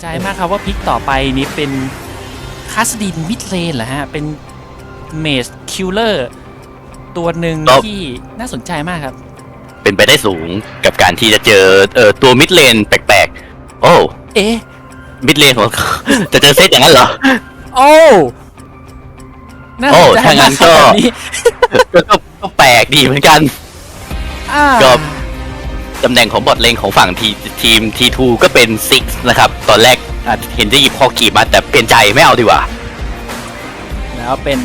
ใจมากครับว่าพิกต่อไปนี้เป็นคาสดินมิดเลนเหรอฮะ เป็นเมสคิลเลอร์ตัวหนึ่งครับที่น่าสนใจมากครับ เป็นไปได้สูงกับการที่จะเจอเอ่อตัวมิดเลนแปลกๆ โอ้เอ๊ะมิดเลนของจะเจอเซตอย่างนั้นเหรอ โอ้น่าสนใจโอ้ถ้างั้มากนครับก็แบบนี้ก็ก็ก็แปลกดีเหมือนกันอ่าก็ตำแหน่งของบอทเลนของฝั่งทีทีมทีทูก็เป็นซิก นะครับ ตอนแรกอาจเห็นจะหยิบคอกีบมาแต่เปลี่ยนใจไม่เอาดีกว่า แล้วเป็น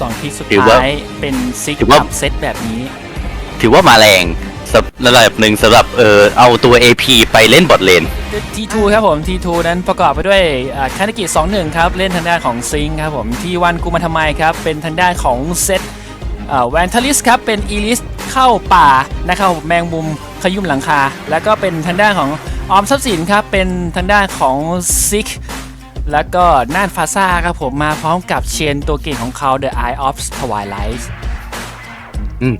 สองทีสุดถือว่าท้ายเป็นซิกถือว่ากับเซตแบบนี้ ถือว่ามาแรงสำระดับหนึ่งสำหรับเออเอาตัว AP ไปเล่นบอทเลน T2 ครับผม T2 นั้นประกอบไปด้วยคานากิ21 ครับ เล่นทางด้านของซิงครับผม T1 กูมาทำไมครับ เป็นทางด้านของเซตแวนทัลิสครับ เป็นอีลิสเข้าป่านะครับแมงมุมขยุ่มหลังคา แล้วก็เป็นทางด้านของ ออมทรัพย์สินครับเป็นทางด้านของซิกแล้วก็น่านฟาซ่าครับผมมาพร้อมกับเชนตัวเก่งของเขา The Eye of Twilight อืม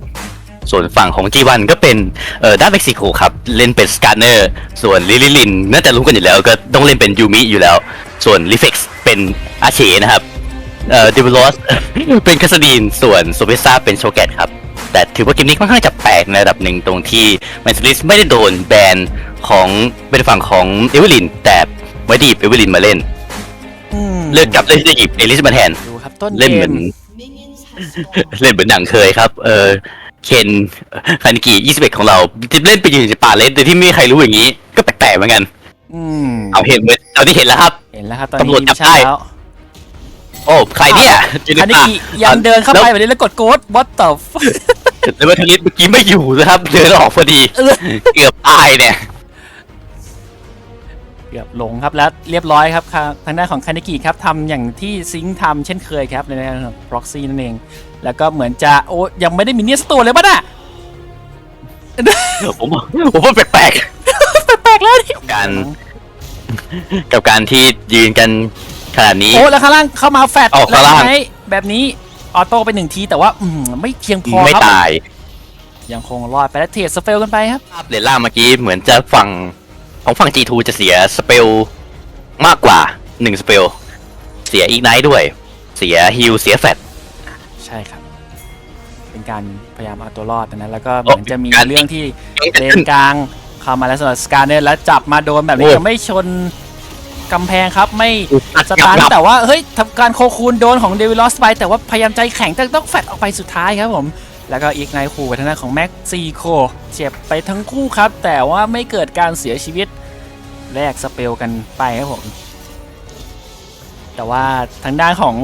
ส่วนฝั่งของ G1 ก็เป็นเอ่อด้านเม็กซิโกครับ เล่นเป็นสกาเนอร์ส่วนลิลิลินน่าจะรู้กันอยู่แล้วก็ต้องเล่นเป็นยูมิอยู่แล้ว ส่วนลิเฟกซ์เป็นอาเชนะครับเอ่อดิวลอสเป็นคาสดีนส่วนโซเ e ซ่าเป็นโชแกตครับ แต่ถือว่าเกมนี้ค่อนข้างจะแปลกในระดับหนึ่งตรงที่แมนซิลิสไม่ได้โดนแบนของเป็นฝั่งของเอเวอร์ลินแต่ไว้ดีบเอเวอร์ลินมาเล่นอืมเลือกกลับเล่นที่จะหยิบเอลิสมาแทนดูครับต้นเล่นเกเหมือมนเล่นเหมือนหนังเคยครับ เออเคนคานิกิ21 ของเราที่เล่นไปอยู่ในป่าเล่นโดยที่ไม่มีใครรู้อย่างนี้ ก็แปลกๆเหมือนกันอืมเอาเห็นเหมือนเอาที่เห็นแล้วครับ เห็นแล้วครับตอนตำรวจนี้จับใช่ได้แล้วโอ้ใครเนี่ยอยู่ในอันนี้ป่ายังเดินเข้าไปแล้แบบนี้แล้วกดโกด what the fuck แล้ววัทลิสเมื่อกี้ไม่อยู่นะครับเดินออกพอดีเออเกือบตายเนี่ย เกือบหลงครับแล้วเรียบร้อยครับค่ะทางด้านของคานิกิครับทำอย่างที่ซิงค์ทำเช่นเคยครับในด้านของ proxy นั่นเอง แล้วก็เหมือนจะโอ้ยังไม่ได้มีเนียสตัวเลยป่ะน่ะผมผมว่าแปลกแปลกๆแล้วดิๆการ กับการที่ยืนกันขนาดนี้ โอ้แล้วข้างล่างเข้ามาแฟดออกแล้วข้างล่างใช้แบบนี้ ออโต้ไปหนึ่งทีแต่ว่าอืมไม่เพียงพอไม่ครับ ตายยังคงรอดไปแล้วเทรดสเฟลกันไปครับ ภาพเลนล่างเมื่อกี้เหมือนจะฝั่งของฝั่ง G2 จะเสียสเปลมากกว่า1สเปลเสียอีกไนท์ด้วย เสียฮิลเสียแฟต ใช่ครับ เป็นการพยายามเอาตัวรอดนะแล้วก็เหมือนจะมีการเรื่องที่เลนกลางเข้ามาแล้วสำหรับสการเนตแล้วจับมาโดนแบบนี้โอ้ยังไม่ชน กำแพงครับ ไม่อัดสกลับตาร์กลับแต่ว่าเฮ้ยทำการโคคูนโดนของเดวิลลอสไป แต่ว่าพยายามใจแข็งแต่ต้องแฟดออกไปสุดท้ายครับผม แล้วก็อีกไนคู่กับทางด้านของแม็กซีโคเจ็บไปทั้งคู่ครับ แต่ว่าไม่เกิดการเสียชีวิตแลกสเปลกันไปครับผม แต่ว่าทางด้านของ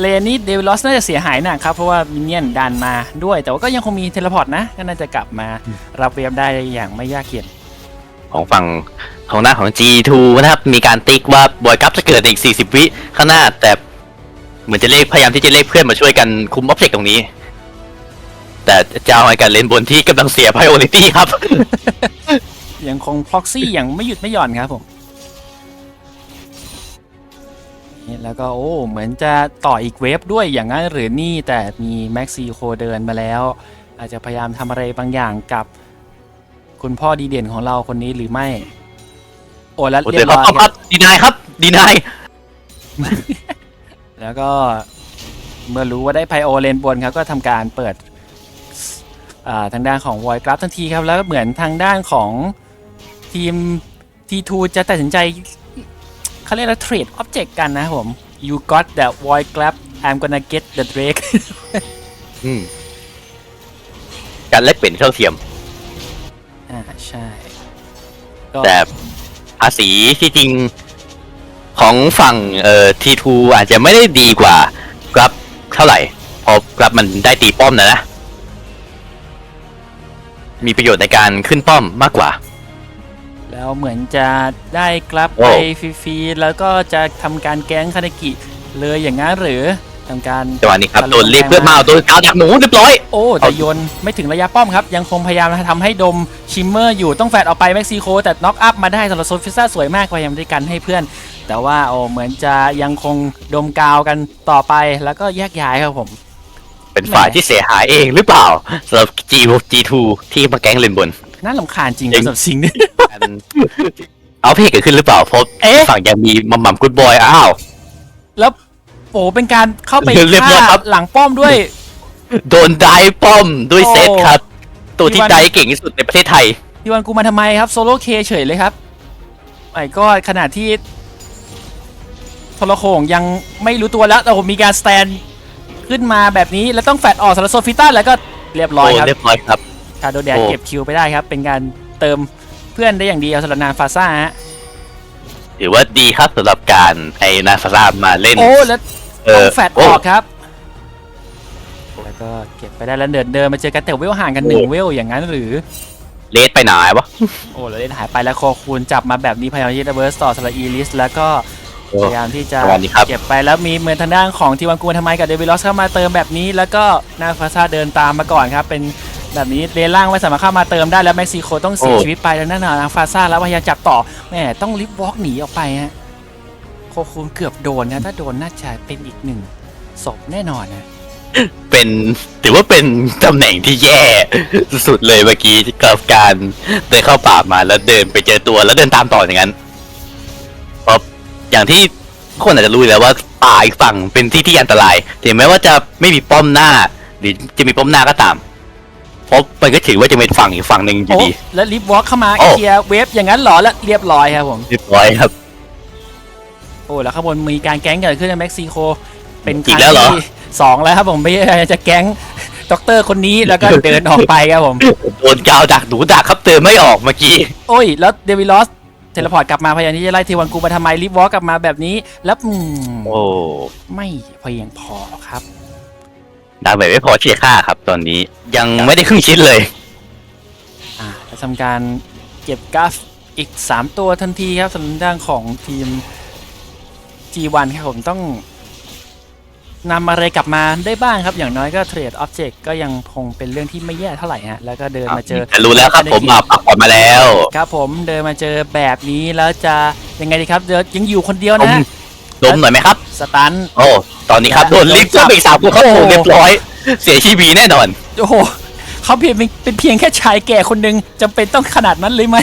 เลนนี่เดวิลลอสน่าจะเสียหายหนักครับ เพราะว่ามินเนี่ยนดันมาด้วย แต่ว่าก็ยังคงมีเทเลพอร์ตนะก็น่าจะกลับมารับเวฟได้อย่างไม่ยากเย็น ของฝั่งของหน้าของ G2 นะครับมีการติ๊กว่าบอยกัฟจะเกิดในอีก 40 วิข้างหน้า แต่เหมือนจะเรียกพยายามที่จะเรียกเพื่อนมาช่วยกันคุมออบเจกต์ตรงนี้ แต่จะเอาไอ้การเล่นบนที่กำลังเสีย priority ครับ ยังคง proxy อย่างไม่หยุดไม่หย่อนครับผมนี่แล้วก็โอ้เหมือนจะต่ออีกเวฟด้วยอย่างนั้นหรือนี่แต่มีแม็กซีโคเดินมาแล้ว อาจจะพยายามทำอะไรบางอย่างกับ คุณพ่อดีเด่นของเราคนนี้หรือไม่ โอ้แล้วโอ้เรีเดี๋ยยวบเขาร้อยเข้ามาดีนายครับ ดีนาย แล้วก็เมื่อรู้ว่าได้ไพโอเลนบนครับก็ทำการเปิดอ่าทางด้านของวอยกราฟทันทีครับ แล้วก็เหมือนทางด้านของทีม T2 จะตัดสินใจเขาเรียกว่าเทรดออบเจกต์กันนะครับผม you got that void grab I'm gonna get the drake อืมการแลกเปลี่ยนเท่าเทียม อ่าใช่ก็แต่ภาษีที่จริงของฝั่งเอ่อทีทูอาจจะไม่ได้ดีกว่ากรับเท่าไหร่เพราะกรับมันได้ตีป้อมนะนะ มีประโยชน์ในการขึ้นป้อมมากกว่า แล้วเหมือนจะได้กลับโอ้ไปฟรีๆแล้วก็จะทำการแก๊งคานากิเลยอย่างนั้นหรือ ทำการจังหวะนี้ครับทะลุโดนเรียกเพื่อนมาเอาตัวกาวดักหนูเรียบร้อย โอ้แต่โยนไม่ถึงระยะป้อมครับ ยังคงพยายามทำให้ดมชิมเมอร์อยู่ต้องแฟดออกไปเม็กซิโกแต่น็อกอัพมาได้สำหรับโซฟิซ่าสวยมากพยายามได้กันให้เพื่อน แต่ว่าโอ้เหมือนจะยังคงดมกาวกันต่อไปแล้วก็แยกย้ายครับผม เป็นฝ่ายที่เสียหายเองหรือเปล่าสำหรับ G G2 ที่มาแก๊งเลนบนน่าลำคาญจริงจริงสำหรับสิ่งนี้กันเอาเพกเกิดขึ้นหรือเปล่าเพราะเอ๊ะฝั่งยังมีมัมมัมกูดบอยอ้าวแล้ว โอ้เป็นการเข้าไปเรียบร้อยฆ่าครับ หลังป้อมด้วย โดนไดป้อมด้วยโอ้เซตครับ ตัวที่ที่วันไดเก่งที่สุดในประเทศไทย พี่วันกูมาทำไมครับโซโล่เคเฉยเลยครับไอ้ก็ขนาดที่ทรโขงยังไม่รู้ตัวแล้วแต่ผมมีการสแตนขึ้นมาแบบนี้แล้วต้องแฟดออกสำหรับโซฟิต้าแล้วก็เรียบร้อยครับเรียบร้อยครับคาโดแดนโอ้ เก็บคิวไปได้ครับ เป็นการเติมเพื่อนได้อย่างดีเอาสำหรับนางฟาซ่าฮะถือว่าดีครับสำหรับการไอ้นาฟารามาเล่น โอ้แล้วเอ ต้อองแฟดออกครับ แล้วก็เก็บไปได้แล้วเดินเดินมาเจอกันแต่เวลห่างกันหนึ่งเวลอย่างนั้นหรือ เลสไปไหนวะ โอ้แล้วเล่นหายไปแล้วคอคูณจับมาแบบนี้พยายามที่จะเบิร์สต่อสำหรับอีลิส แล้วก็โอ้พยายามที่จะสวัสดีครับเก็บไปแล้วมีเหมือนทางด้านของทีวันกูมาทำไมกับเดวิลลอสเข้ามาเติมแบบนี้ แล้วก็นาฟาซ่าเดินตามมาก่อนครับ เป็นแบบนี้เลนล่างไม่สามารถเข้ามาเติมได้แล้วเม็กซิโกต้องเสียชีวิตไปแล้วนั่นน่ะนาฟาซ่าแล้วพยายามจับต่อแหมต้องลิฟต์วอล์กหนีออกไปฮะ โคคูนเกือบโดนนะ ถ้าโดนน่าจะเป็นอีกหนึ่งศพแน่นอนนะ เป็นถือว่าเป็นตำแหน่งที่แย่สุดๆเลยเมื่อกี้กับการเดินเข้าป่ามาแล้วเดินไปเจอตัวแล้วเดินตามต่ออย่างนั้นเพราะอย่างที่คนอาจจะรู้อยู่แล้วว่าป่าอีกฝั่งเป็นที่ที่อันตรายถึงแม้ว่าจะไม่มีป้อมหน้า หรือจะมีป้อมหน้าก็ตามเพราะมันก็ถือว่าจะเป็นฝั่งอีกฝั่งหนึ่งอยู่โอ้ดีแล้วลิฟต์วอล์กเข้ามาโอ้ เคลียร์เวฟอย่างนั้นเหรอแล้วเรียบร้อยครับผม เรียบร้อยครับโอ้แล้วข้างบนมีการแก๊งเกิดขึ้นในเม็กซิโกเป็นคอีรั้กงแล้วเหรอที่สองแล้วครับผมไม่ใช่จะแก๊งด็อกเตอร์คนนี้แล้วก็เดินออกไปครับผมโดนกาวดักหนูดักครับเติมไม่ออกเมื่อกี้โอ้ย แล้วเดวิลลอสเทเลพอร์ตกลับมาพยายามที่จะไล่ทีวันกูมาทำไมรีบวอล์กกลับมาแบบนี้ แล้วอืมโอ้ไม่เพียงพอครับดาเมจไม่พอที่จะฆ่าครับ ตอนนี้ยังไม่ได้ครึ่งชิ้นเลย อ่าจะทำการเก็บกราฟอีก 3 ตัวทันทีครับสำหรับด้านของทีม G1 ครับผมต้องนำอะไรกลับมาได้บ้างครับ อย่างน้อยก็เทรดออบเจกต์ก็ยังคงเป็นเรื่องที่ไม่แย่เท่าไหร่ฮะแล้วก็เดินมาเจอรู้แล้วครับผมมาปักก่อนมาแล้ว ครับผมเดินมาเจอแบบนี้แล้วจะยังไงดีครับเดินยังอยู่คนเดียวดมนะดมหน่อยไหมครับ สตันโอ้ตอนนี้ครับโดนลิฟต์ก็ไปอีกสามคนครับโอ้โอ้เรียบร้อย เสียชีวีแน่นอนโอ้โหเขาเพียงเป็นเป็นเพียงแค่ชายแก่คนหนึ่งจำเป็นต้องขนาดนั้นเลยไหม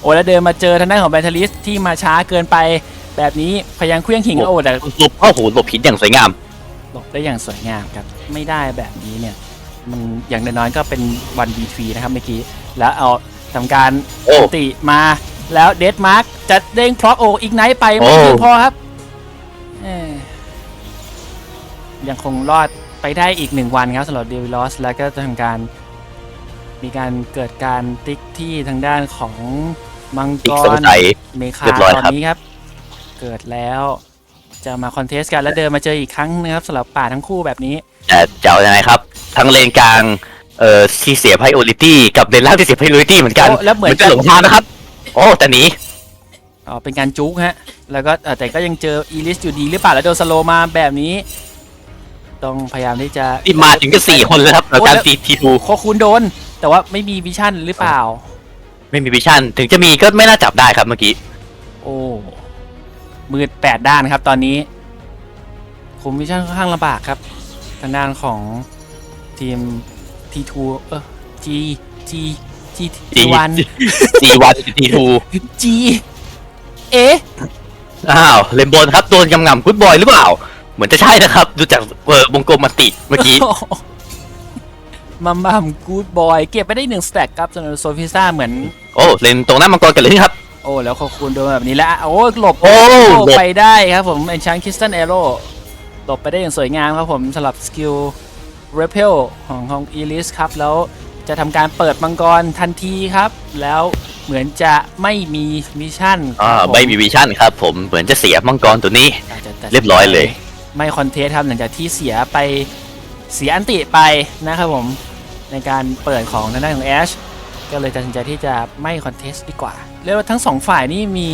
โอ้แล้วเดินมาเจอทางด้านของแบตเตอริสที่มาช้าเกินไป แบบนี้พยายามเคลื่องหิงโอ้โอ้แต่หลบเข้าหูหลบผิดอย่างสวยงามหลบได้อย่างสวยงามครับไม่ได้แบบนี้เนี่ยมันอย่างน้อยๆก็เป็นวันบีทีนะครับเมื่อกี้แล้วเอาทำการโอ้อันติมาแล้วเดดมาร์กจะเด้งพร็อกโออีกไนท์ไปไม่โอ้เพียงพอครับเอ้ยยังคงรอดไปได้อีกหนึ่งวันครับสำหรับเดวิลอสแล้วก็จะทำการมีการเกิดการติ๊กที่ทางด้านของ มังอีกกสมุรทัย เมคาเรียบร้อยตอนครับ นี้ครับ เกิดแล้วจะมาคอนเทสกันแล้วเดินมาเจออีกครั้งนะครับสำหรับป่าทั้งคู่แบบนี้ แต่จะเอายังไงครับ ทั้งเลนกลางเอ่อที่เสียไพโอลิตี้กับเลนล่างที่เสียไพโอลิตี้เหมือนกันโอ้แล้วเหมือนจะ หลงทางนะครับ โอ้แต่หนีอ๋อเป็นการจุกฮะ แล้วก็เอ่อแต่ก็ยังเจออีลิสอยู่ดีหรือเปล่าแล้วโดนสโลว์มาแบบนี้ ต้องพยายามที่จะที่มาถึงก็สี่คนเลยครับแล้วการตีทีทู โคคูนโดน แต่ว่าไม่มีวิชั่นหรือเปล่า ไม่มีวิชั่น ถึงจะมีก็ไม่น่าจับได้ครับเมื่อกี้ โอ้มืดแปดด้านครับ ตอนนี้คุมวิชั่นค่อนข้างลำบากครับ ทางด้านของทีม T2 เออ G G G T1 จีวันทีทู G เอ๊ะอ้าวเลนบนครับโดนกำงำฟุตบอยหรือเปล่า เหมือนจะใช่นะครับ ดูจากเออวงกลมมันติเมื่อกี้ มัมบัมกูดบอย เก็บไปได้หนึ่งสแต็กครับสำหรับโซฟิซ่าเหมือน โอ้เลนตรงหน้ามังกรกันเลยครับ โอ้แล้วขอบคุณโดนแบบนี้แล้ว โอ้หลบโอ้หลบไปได้ครับผมเอ็นชันคิสตันเอโร่หลบไปได้อย่างสวยงามครับผมสำหรับสกิลเรเพลของของอีลิสครับแล้วจะทำการเปิดมังกรทันทีครับ แล้วเหมือนจะไม่มีมิชชั่นอ่าครับผไม่มีวิชั่นครับผมเหมือนจะเสียมังกรตัวนี้อาจจะตัดสินใจเรียบร้อยเลย ไม่คอนเทสครับหลังจากที่เสียไปเสียอันติไปนะครับผม ในการเปิดของทางด้านของแอชก็เลยตัดสินใจที่จะไม่คอนเทสดีกว่า เรียกว่าทั้งสองฝ่ายนี่มี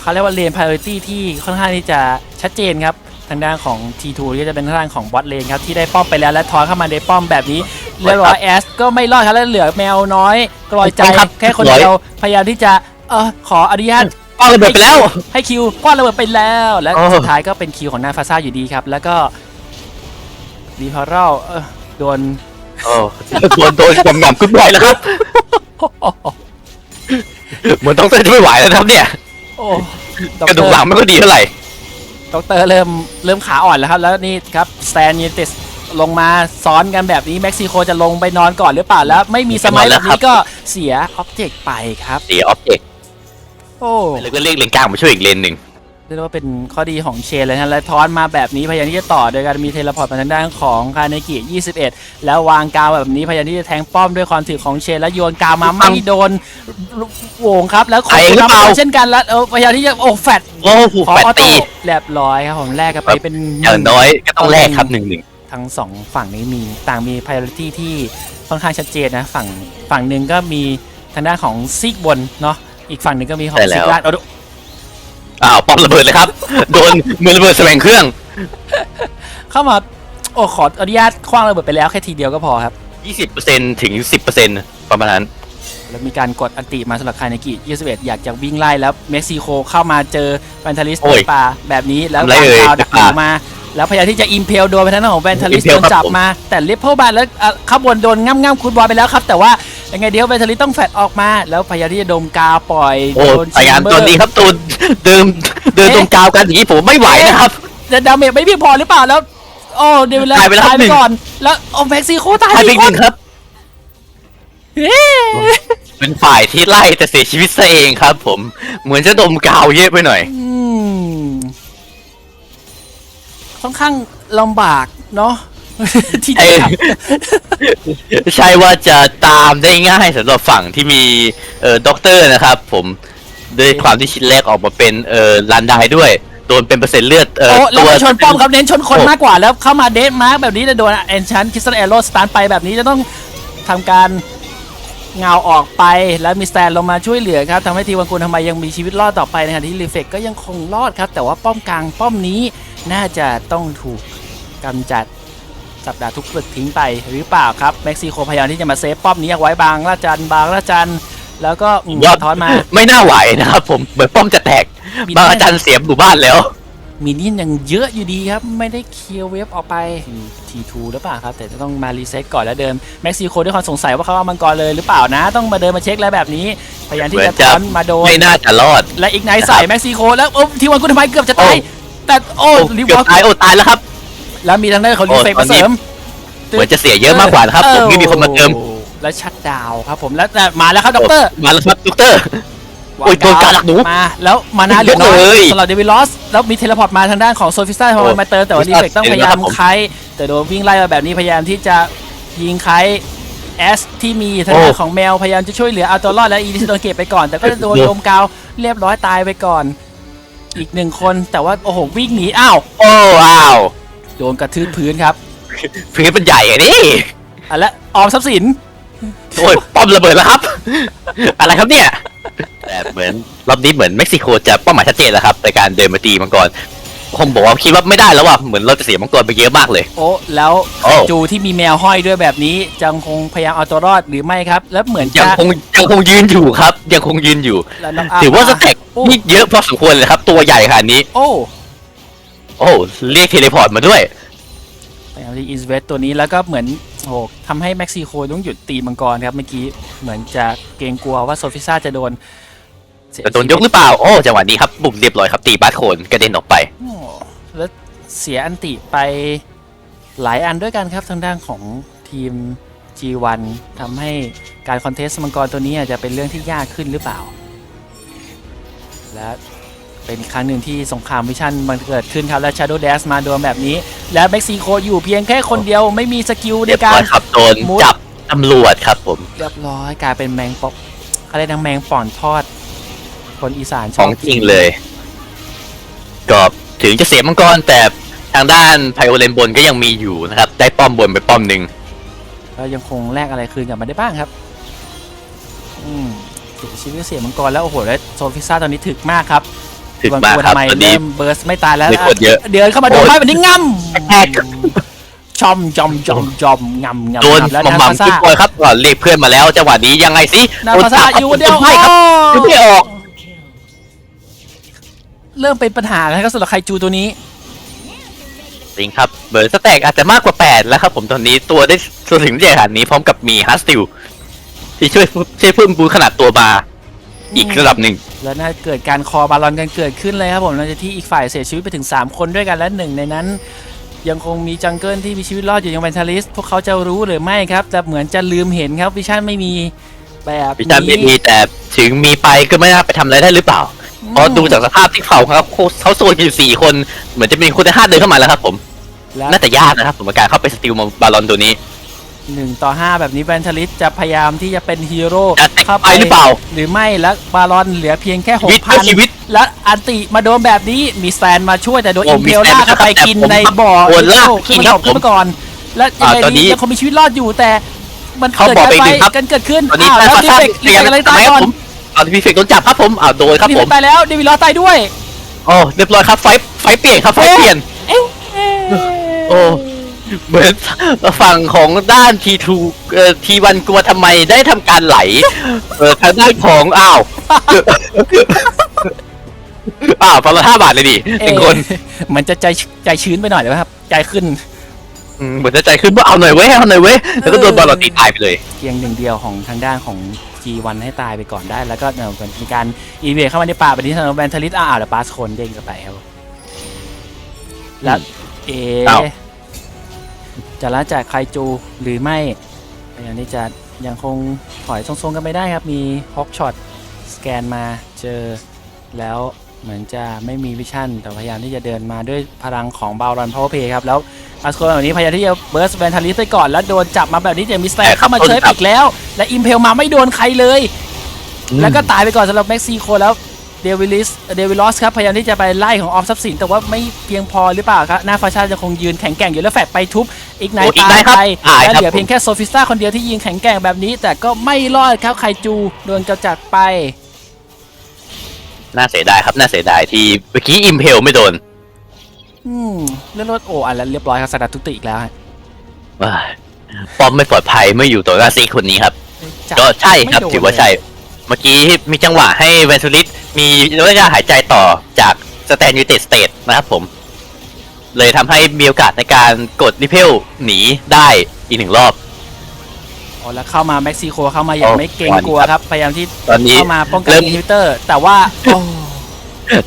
เขาเรียกว่าเลน priority ที่ค่อนข้างที่จะชัดเจนครับ ทางด้านของ T2 ที่จะเป็นทางด้านของบอทเลนครับ ที่ได้ป้อมไปแล้วและทอยเข้ามาในป้อมแบบนี้ เรียบร้อยแอสก็ไม่รอดครับ แล้วเหลือแมวน้อยกลอยใจครับแค่คนเดียวพยายามที่จะเออขออนุญาตป้องระเบิดไปแล้ว ให้คิวคว้าระเบิดไปแล้ว และโอ้สุดท้ายก็เป็นคิวของนาฟาซ่าอยู่ดีครับ แล้วก็รีพาร์เรลโดน โอ้โดนโดนกำงำฟุตบอยแล้วครับ เหมือนต้องเต้นจะไม่ไหวแล้วนะครับเนี่ย โอ้กระดูกหลังไม่ค่อยดีเท่าไหร่ดอกเตอร์เริ่มเริ่มขาอ่อนแล้วครับ แล้วนี่ครับแตนยูเตสลงมาซ้อนกันแบบนี้เม็กซิโกจะลงไปนอนก่อนหรือเปล่าแล้ว ไม่มีสมัยแบบนี้ก็เสียออบเจกต์ไปครับ เสียออบเจกต์โอ้แล้วก็เรียกเลนกลางมาช่วยอีกเลนหนึ่ง เรียกได้ว่าเป็นข้อดีของเชนเลยนะและทอนมาแบบนี้พยายามที่จะต่อโดยการมีเทเลพอร์ตมาทางด้านของคาเนกิ 21 แล้ววางกาวแบบนี้พยายามที่จะแทงป้อมด้วยความถึกของเชนแล้วโยนกาวมาไม่โดนโหวงครับแล้วคไอ้หรือเปล่าเช่นกันแล้วเออพยายามที่จะโอ้แฟดโอ้โหขอแปดออตีโต้เรียบร้อยครับผมแลกกันไปเป็นอย่างน้อยก็ต้องแลกครับหนึ่งหนึ่งทั้งสองฝั่งนี้มีต่างมี priority ที่ค่อนข้างชัดเจนนะฝั่งฝั่งหนึ่งก็มีทางด้านของซีกบนเนาะอีกฝั่งหนึ่งก็มีของซีกล่างเอาดูอ้าวป้อมระเบิดเลยครับ โดนมือระเบิดแสวงเครื่อง เข้ามา โอ้ขออนุญาตคว้างระเบิดไปแล้วแค่ทีเดียวก็พอครับ 20%ถึง 10%ประมาณนั้น แล้วมีการกดอันติมาสำหรับคายนากิ21 อยากจะวิ่งไล่แล้วเม็กซิโกเข้ามาเจอแฟนทาลิสโอ้ยป่าแบบนี้แล้วทำไรวางเอ่ยดาวดักหป่านูมา แล้วพยายามที่จะอิมเพลโดนไปทางด้านของแฟนทาลิส Impale โดนจับครับผม มา แต่ลิฟเพิลบาแล้วอะข้างบนโดนง่ำง่ำคูดบอลไปแล้วครับ แต่ว่า ยังไงเดี๋ยวแฟนทาลิสต้องแฟดออกมา แล้วพยายามที่จะดมกาวปล่อยโอ้โดนพยายามเบอตัวร์นี้ครับตัวเดิมเดินตรงกาวกันอย่างนี้ผมไม่ไหวนะครับแต่ดาเมจไม่เพียงพอหรือเปล่าแล้วโอ้เดวิลตายไปแล้วตายหนึ่ไปงก่อน แล้วโอ้เม็กซิโกตายใครอีเป็นกหคนึ่นงครับเฮ้ยเป็นฝ่ายที่ไล่แต่เสียชีวิตซะเองครับ ผม เหมือนจะดมกาวเยอะไปหน่อยอืมค่อนข้างลำบากเนาะ ที่จะเอ้ยทใช่ว่าจะตามได้ง่ายสำหรับฝั่งที่มีเอ่อด็อกเตอร์นะครับ ผมด้วยความที่ชิ้นแรกออกมาเป็นเอ่อลันไดด้วย โดนเป็นเปอร์เซ็นต์เลือดำเอ่อโอ้แล้วตัวมาชนป้อมครับเน้นชนคนโอ้มากกว่าแล้วเข้ามาเดทมาร์กแบบนี้จะโดนแอนชันคิสตันแอโรสตาร์ไปแบบนี้จะต้องทำการเงาออกไปแล้วมีสแตนลงมาช่วยเหลือครับทำให้ทีมวังกุลทำไมยังมีชีวิตรอดต่อไปในขณะที่รีเฟกก็ยังคงรอดครับ แต่ว่าป้อมกลางป้อมนี้น่าจะต้องถูกกำจัด สัปดาห์ทุกปึกทิ้งไปหรือเปล่าครับเม็กซิโกพยายามที่จะมาเซฟป้อมนี้เอาไว้บางละจันบางละจันแล้วก็อืมยอดถอนมาไม่น่าไหวนะครับผมเหมือนป้อมจะแตกมีบางแน่อาจารย์เสียหมู่บ้านแล้วมินเนี่ยนยังเยอะอยู่ดีครับ ไม่ได้เคลียร์เวฟออกไปทีทูหรือเปล่าครับ แต่จะต้องมารีเซ็ตก่อนแล้วเดินเม็กซิโกด้วยความสงสัยว่าเขาเอามังกรเลยหรือเปล่านะ ต้องมาเดินมาเช็คแล้วแบบนี้ พยายามที่เหมืจะอนถจะอนมาโดน ไม่น่าจะรอด และอีกไนท์ใส่เม็กซิโกแล้วโอ้ทีวันกุนทำไมเกือบจะตายโอ้แต่โอ้โอ้รีบเกืออบลตายโอ้ตายแล้วครับ แล้วมีทางด้านของโอ้รีเฟกตอมานเสนี้ริมเหมือนจะเสียเยอะมากกว่านะครับผมไม่มีคนมาเติมโอ้แล้วชัดดาวน์ครับผมแล้วแต่มาแล้วครับด็อกเตอร์มาแล้วครับด็อกเตอร์โอ้ยโดนการหลักหนูมาแล้วมานาเหลือน้อยเฮ้ยสำหรับเดวิลลอสแล้วมีเทเลพอร์ตมาทางด้านของโซฟิสต้าพอมาเติมแต่ว่าโอ้ดีเฟกต้องพยายามเห็นแล้วครับผมไคแต่โดนวิ่งไล่มาแบบนี้พยายามที่จะยิงไคแอสที่มีทางด้านของแมวพยายามจะช่วยเหลือเอาตัวรอดและอีดิสโดนเก็บไปก่อน แต่ก็โดนลมกาวเรียบร้อยตายไปก่อน อีกหนึ่งคนแต่ว่าโอ้โหวิ่งหนีอ้าวโอ้อ้าว โดนกระทืบพื้นครับพื้นเป็นใหญ่อะนี่อะและออมทรัพย์สิน โอ้ยป้อมระเบิดแล้วครับ อะไรครับเนี่ยแต่เหมือนรอบนี้เหมือนเม็กซิโกจะเป้าหมายชัดเจนแล้วครับในการเดินมาตีมังกรผมบอกว่าคิดว่าไม่ได้แล้วว่ะเหมือนเราจะเสียมังกรไปเยอะมากเลย โอ้แล้วโอ้ จูที่มีแมวห้อยด้วยแบบนี้จังคงพยายามเอาตัวรอดหรือไม่ครับ แล้วเหมือนยังจะคงยังคงยืนอยู่ครับ ยังคงยืนอยู่ แล้วน้องถือว่าสเต็กโอ้นี่เยอะพอสมควรเลยครับ ตัวใหญ่ขนาดนี้ โอ้ โอ้เรียกเทเลพอร์ตมาด้วยพยายามที่อินสเวสตัวนี้แล้วก็เหมือนโอ้โหทำให้เม็กซิโกต้องหยุดตีมังกรครับเมื่อกี้เหมือนจะเกรงกลัวว่าโซฟิซ่าจะโดนเสียจะโดนยกหรือเปล่า โอ้จังหวะนี้ครับบุกเรียบร้อยครับตีบาสโคนกระเด็นออกไปโอ้แล้วเสียอันติไปหลายอันด้วยกันครับทางด้านของทีม G1 ทำให้การคอนเทสต์มังกรตัวนี้อาจจะเป็นเรื่องที่ยากขึ้นหรือเปล่า และ เป็นครั้งหนึ่งที่สงครามวิชั่นมันเกิดขึ้นครับ และ Shadow Dash มาโดนแบบนี้ และเม็กซิโกอยู่เพียงแค่คนเดียวไม่มีสกิลในเรียบการ้อรยครับโดนมุดจับตำรวจครับผม เรียบร้อยกลายเป็นแมงปอกอะไรนะแมงป่อนทอด คนอีสานชขออบงจริงเลย ก็ถึงจะเสียมังกรแต่ทางด้านไพโอเลนบนก็ยังมีอยู่นะครับ ได้ป้อมบนไปป้อมหนึ่งก็ยังคงแลกอะไรคืนกลับมาได้บ้างครับอืมเสียชีวิตเสียมังกรแล้วโอ้โหแล้วโซฟิซ่าตอนนี้ถึกมากครับ ถึงมากครับทำไมตอนนี้เริ่มเบิร์สไม่ตายแล้วมีคนเยอะ เดินเข้ามาโดนโอ้ยไม้แบบนี้ง่แอกำชอมจอมจอมจอมงำงำโดนงำแล้วหม่อมนาหม่ำคาทุซ่ากคนครับก่อนเรียกเพื่อนมาแล้วจังหวะนี้ยังไงสินาโดคาซ่าจับอยู่คนเดียวไม่ครับโอ้ไม่ออกเริ่มเป็นปัญหาแล้วครับสำหรับไคจูตัวนี้ จริงครับเบอร์สแต็กอาจจะมากกว่า 8 แล้วครับผมตอนนี้ตัวได้ส่วนถึงใหญ่ขนาดนี้พร้อมกับมีฮัสติลที่ช่วยช่วยเพิ่มบูขนาดตัวมา อีกระดับหนึ่ง แล้วน่าเกิดการคอบาลอนกันเกิดขึ้นเลยครับผมหลังจากที่อีกฝ่ายเสียชีวิตไปถึง 3 คนด้วยกันและหนึ่งในนั้น ยังคงมีจังเกิลที่มีชีวิตรอดอยู่ยังเป็นทาริส พวกเขาจะรู้หรือไม่ครับ แต่เหมือนจะลืมเห็นครับวิชั่นไม่มีแบบพิจารณาไม่นี้มีแต่ถึงมีไปก็ไม่น่าไปทำอะไรได้หรือเปล่าเพราะดูจากสภาพที่เขาครับเขาโซนอยู่สี่คนเหมือนจะมีคนที่ห้าเดินเข้ามาแล้วครับผม และน่าจะยากนะครับผมกับการเข้าไปสติลบาลอนตัวนี้ หนึ่งต่อ5แบบนี้แวนทาริสจะพยายามที่จะเป็นฮีโร่จะแตกไปหรือเปล่า หรือไม่แล้วบาลอนเหลือเพียงแค่ชีวิตเพื่อชีวิต6,000และอันติมาโดนแบบนี้มีแซนมาช่วยแต่โดนโอ้อิมเพลมีแซนลากเข้าไปแต่กินผมในบ่อโดนลากขึ้นมากินครัก่อบนขึ้นมาก่อน และยังอ่าไงตอนนี้ดียังคงมีชีวิตรอดอยู่แต่มันเขาเกิดบอกการไปไฟหนึ่งครับกันเกิดขึ้นตอนนี้อ้าวแล้วแฟดีชั่นเฟกดีเฟกอะไรตายก่อนผมเอาพีเฟกโดนจับครับผมเอาโดนครับดีผเฟมกตายแล้วเดวิดลอสตายด้วยโอ้เรียบร้อยครับไฟไฟเปลี่ยนครับไฟเปลี่ยนเอ๊ะโอ้ เหมือนฝั่งของด้านทีทูเอ่อทีวันกลัวทำไมได้ทำการไหล เออทางด้านของอ้าวอ้าวประมาณห้าบาทเลยดิหนึ่งคนเอ๊ะมันจะใจใจชื้นไปหน่อยเลยครับ ใจขึ้นอืมเหมือนจะใจขึ้นว่าเอาหน่อยเว้ยเอาหน่อยเว้ยแล้วก็โดนบอลลอนตีตายไปเลย เพียงหนึ่งเดียวของทางด้านของ G1 ให้ตายไปก่อนได้ แล้วก็เนี่ยมีการอีเวเข้ามาในป่าแบบนี้ทางแวนทาริสอ้าวแล้วปาสคนเด้งกลับไปครับผมแล้วเออ้าว จะละจากไคจูหรือไม่พยายามที่จะยังคงถอยทรงๆกันไม่ได้ครับ มีฮอกช็อตสแกนมาเจอแล้วเหมือนจะไม่มีวิชั่น แต่พยายามที่จะเดินมาด้วยพลังของบาลอนพาวเวอร์เพย์ครับ แล้วอาสโคนแบบนี้พยายามที่จะเบิร์สแวนทาริสไปก่อน แล้วโดนจับมาแบบนี้เจมิสแตเข้ามาเชยอีกแล้ว และอิมเพลมาไม่โดนใครเลย แล้วก็ตายไปก่อนสำหรับเม็กซิโกแล้ว เดวิลิสเดวิลอสครับพยายามที่จะไปไล่ของออฟทรัพย์สินแต่ว่าไม่เพียงพอหรือเปล่าครับหน้าฟาชาจะคงยืนแข็งแกร่งอยู่แล้วแฟดไปทุบอีกไนโอ้ตาย Ignite ครับไปตายและครับเหลือเพียงแค่โซฟิสตาคนเดียวที่ยิงแข็งแกร่งแบบนี้ แต่ก็ไม่รอดครับไคจูโดนกระจัดไป น่าเสียดายครับน่าเสียดายที่เมื่อกี้อิมเพลไม่โดน อืมเลื่อนรถโอ้อันแล้วเรียบร้อยครับสดัดทุติอีกแล้วฮะว้ายป้อมไม่ปลอดภัยไม่อยู่ต่อหน้าซีคนนี้ครับจัก็ใช่ครับไม่โดนถือว่าใช่ เมื่อกี้มีจังหวะให้เวนซูลิส มีระยะหายใจต่อจากสแตนยูเต็ดสเตทนะครับผม เลยทำให้มีโอกาสในการกดริเพลหนีได้อีกหนึ่งรอบโอ้แล้วเข้ามาเม็กซิโกเข้ามาอย่างโอ้ไม่เกรงกลัวครับ พยายามที่ตอนนี้เข้ามาป้องกันเริ่ม อินฮิบิเตอร์ แต่ว่าโอ้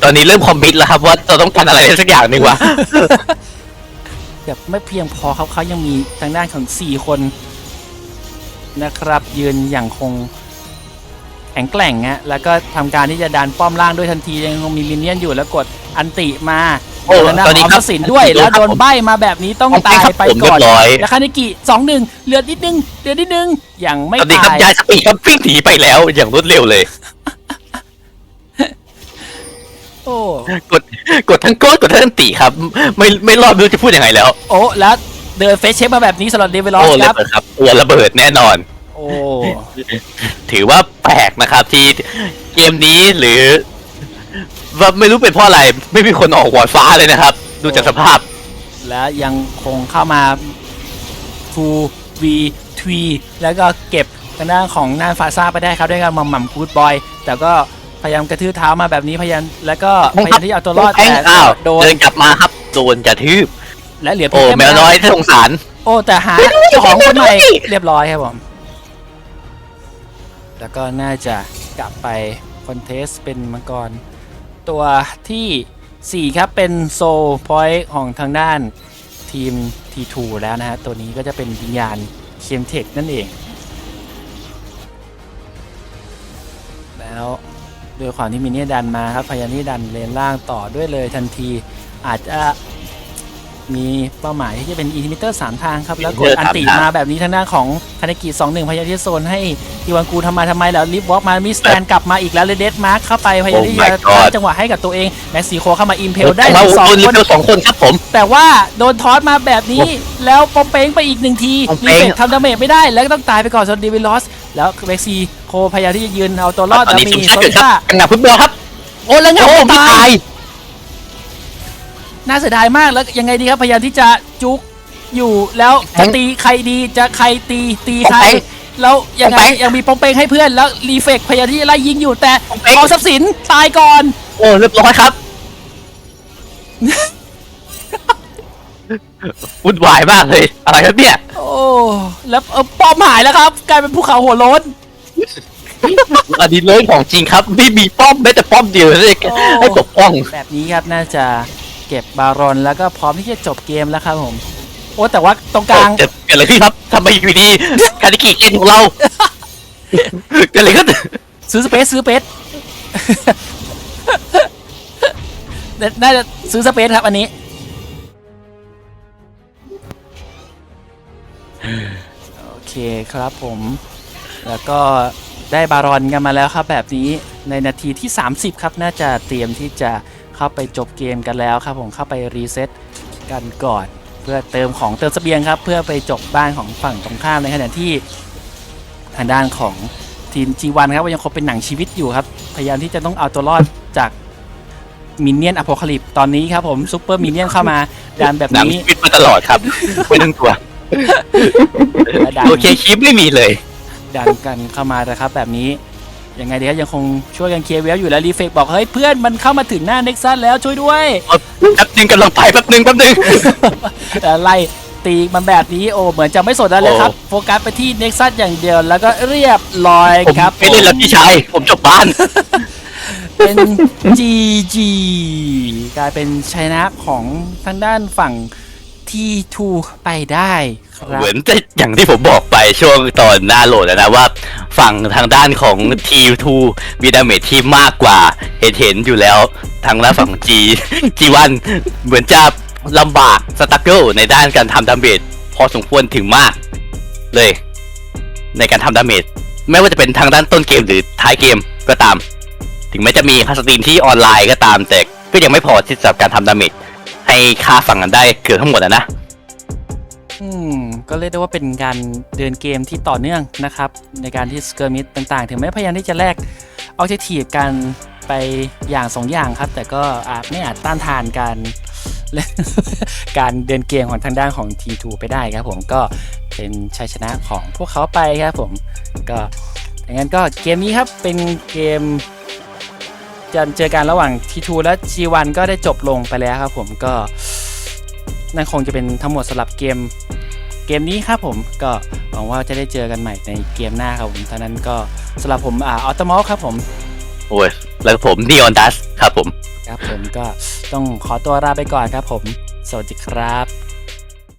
ตอนนี้เริ่มคอมมิตแล้วครับว่าเราต้องการอะไรสักอย่างหนึ่งวะ แบบไม่เพียงพอครับเขายังมีทางด้านของ 4 คนนะครับ ยืนอย่างคง แข็งแกร่งฮะแล้วก็ทำการที่จะดันป้อมล่างด้วยทันทียังคงมีมินเนี่ยนอยู่แล้วกดอันติมาโอ้ทางด้านตอนนี้ของคทัรับศสินด้วยแล้วโดนใบมาแบบนี้ต้องโอเคตายครับไปผมก่อนเรียบร้อยแล้วคานิกิสองหนึ่งเหลือนิดนึงเหลือนิดนึงยังไม่ตอนนี้ครับตายย้ายสปีดครับวิ่งหนีไปแล้วอย่างรวดเร็วเลยโอ้กดกดทั้งโกดกดทั้งตีครับ ไม่ไม่รอดไม่รู้จะพูดยังไงแล้ว โอ้แล้วเดินเฟซเช็คมาแบบนี้สำหรับเดวิลอโอ้สระครับเบิดครับตัวระเบิดแน่นอน โอ้ถือว่าแปลกนะครับที่เกมนี้หรือ ว่าไม่รู้เป็นเพราะอะไร ไม่มีคนออกหัวฟ้าเลยนะครับ ดูจากสภาพ และยังคงเข้ามา 2 v 3แล้วก็เก็บทางด้านของน่านฟาซ่าไปได้ครับด้วยการหม่ำหม่ำกูดบอย แต่ก็พยายามกระทืบเท้ามาแบบนี้พยายามแล้วก็พยายามที่จะเอาตัวรอดแทงแต่อ้าวโดนเดินกลับมาครับโดนกระทืบและเหลือเพีโอ้ยงค่แมวน้อยที่สงสาร โอ้แต่หาเจ้าของคนใหม่เรียบร้อยครับผม แล้วก็น่าจะกลับไปคอนเทสเป็นมังกร ตัวทีสี่4 ครับเป็นโซลพอยต์ของทางด้านทีม T2 แล้วนะฮะ ตัวนี้ก็จะเป็นวิญญาณเคมเทคนั่นเอง แล้วด้วยความที่มินเนี่ยดันมาครับพยายามที่ดันเลนล่างต่อด้วยเลยทันทีอาจจะ มีเป้าหมายที่จะเป็นอินทิมิเตอร์สามทางครับ แล้วกด Inhibitor อันติสามทางมาแบบนี้ทางด้านของคานากิสองหนึ่งพยายามที่จะโซนให้ทีวันกูทำมาทำไมแล้วลิฟวอล์กมามิสแตนกลับมาอีกแล้วเลยเดดมาร์คเข้าไปพยายามที่ Oh my จะ God หาจังหวะให้กับตัวเองแม็กซิโคเข้ามาอิมเพลได้มาถึงสองโดนคลินเวลสองคนครับผม แต่ว่าโดนทอสมาแบบนี้แล้วปอมเป้งไปอีกหนึ่งทีปอมรีเป้งเฟกทำดาเมจไม่ได้แล้วก็ต้องตายไปก่อนส่วนดีวิลอสแล้วเม็กซีโคพยายามที่จะยืนเอาตัวรอดตอนแล้วนี้มีทีมโซชาติเกิดลิครับซ่ากังหับฟุตบอลครับโอ้แล้วไงโอ้ไม่ไม่ตาตายย น่าเสียดายมากแล้วยังไงดีครับพยายามที่จะจุกอยู่แล้วจะตีใครดีจะใครตีตีใครปอมเป้งแล้วยังไงปอมเป้งยังมีปอมเป้งให้เพื่อนแล้วรีเฟกพยายามที่จะไล่ยิงอยู่แต่ปอมเป้งกองทรัพย์สินตายก่อน โอ้เรียบร้อยครับวุ่นวายมากเลยอะไรครับเนี่ย โอ้แล้วเออปอมหายแล้วครับ กลายเป็นภูเขาหัวโล้นอันนี้เลยของจริงครับ ไม่มีป้อมแม้แต่ป้อมเดียวเลยโอ้ให้ปกป้องแบบนี้ครับน่าจะ เก็บบารอนแล้วก็พร้อมที่จะจบเกมแล้วครับผม โอ้แต่ว่าตรงกลางจะเกิดอะไรขึ้นครับทำไมอยู่ดีการที่กี่เกมของเรา เกิดอะไรขึ้นซื้อสเปซซื้อสเปซ น่าจะซื้อสเปซครับอันนี้ โอเคครับผม แล้วก็ได้บารอนกันมาแล้วครับแบบนี้ในนาทีที่ 30 ครับน่าจะเตรียมที่จะ เข้าไปจบเกมกันแล้วครับผมเข้าไปรีเซ็ตกันก่อน เพื่อเติมของเติมเสบียงครับ เพื่อไปจบบ้านของฝั่งตรงข้ามในขณะที่ทางด้านของทีม G1 ครับยังคงเป็นหนังชีวิตอยู่ครับ พยายามที่จะต้องเอาตัวรอดจากมินเนี่ยนอ p โ c a ลิปตอนนี้ครับผมซุปเปอร์มินเนี่ยนเข้ามาดันแบบหนังนี้ชีวิตมาตลอดครับไม่ต้องกลัวและดันโอเคคลิปไม่มีเลย ดันกันเข้ามานะครับแบบนี้ ยังไงเดี๋ยวยังคงช่วยกันเคลียร์เวลอยู่แล้วรีเฟกบอกเฮ้ยเพื่อนมันเข้ามาถึงหน้าเน็กซัสแล้วช่วยด้วยแป๊บนึงกำลังไปแป๊บนึงแป๊บนึงไล่ตีมันแบบนี้โอ้เหมือนจะไม่สนอะไรเลยครับโอ้โฟกัสไปที่เน็กซัสอย่างเดียวแล้วก็เรียบร้อยผมครับไม่เล่นแล้วพี่ชายผมจบบ้าน เป็น GG กลายเป็นชัยนะของทางด้านฝั่ง T2 ไปได้ครับเหมือนจะอย่างที่ผมบอกไปช่วงตอนหน้าโหลดแล้วนะว่า ฝั่งทางด้านของ T2 มีดาเมจที่มากกว่าเห็นเห็นอยู่แล้ว ทางด้านฝั่ง G G1 เหมือนจะลำบากสตั๊กเกิลในด้านการทำดาเมจพอสมควรถึงมาก เลย ในการทำดาเมจไม่ว่าจะเป็นทางด้านต้นเกมหรือท้ายเกมก็ตาม ถึงแม้จะมีคัสตีนที่ออนไลน์ก็ตามแต่ก็ยังไม่พอที่สำหรับการทำดาเมจ ให้ค่าฝั่งกันได้เกือบทั้งหมดอะนะ อืมก็เรียกได้ว่าเป็นการเดินเกมที่ต่อเนื่องนะครับ ในการที่สเกอร์มิดต่างๆ ถึงแม้พยายามที่จะแลกเอาเททีฟกันไปอย่างสองอย่างครับ แต่ก็อาจไม่อาจต้านทานการ การเดินเกมของทางด้านของ T2 ไปได้ครับผมก็เป็นชัยชนะของพวกเขาไปครับผมก็อย่างนั้นก็เกมนี้ครับเป็นเกม จะเจอกันระหว่าง T2 และ G1 ก็ได้จบลงไปแล้วครับผมก็นั่นคงจะเป็นทั้งหมดสำหรับเกมเกมนี้ครับผมก็หวังว่าจะได้เจอกันใหม่ในเกมหน้าครับผมตอนนั้นก็สำหรับผมอ่าออตมอลครับผมโอ้ยแล้วผมนีออนดัสครับผม ครับผมก็ต้องขอตัวลาไปก่อนครับผม สวัสดีครับ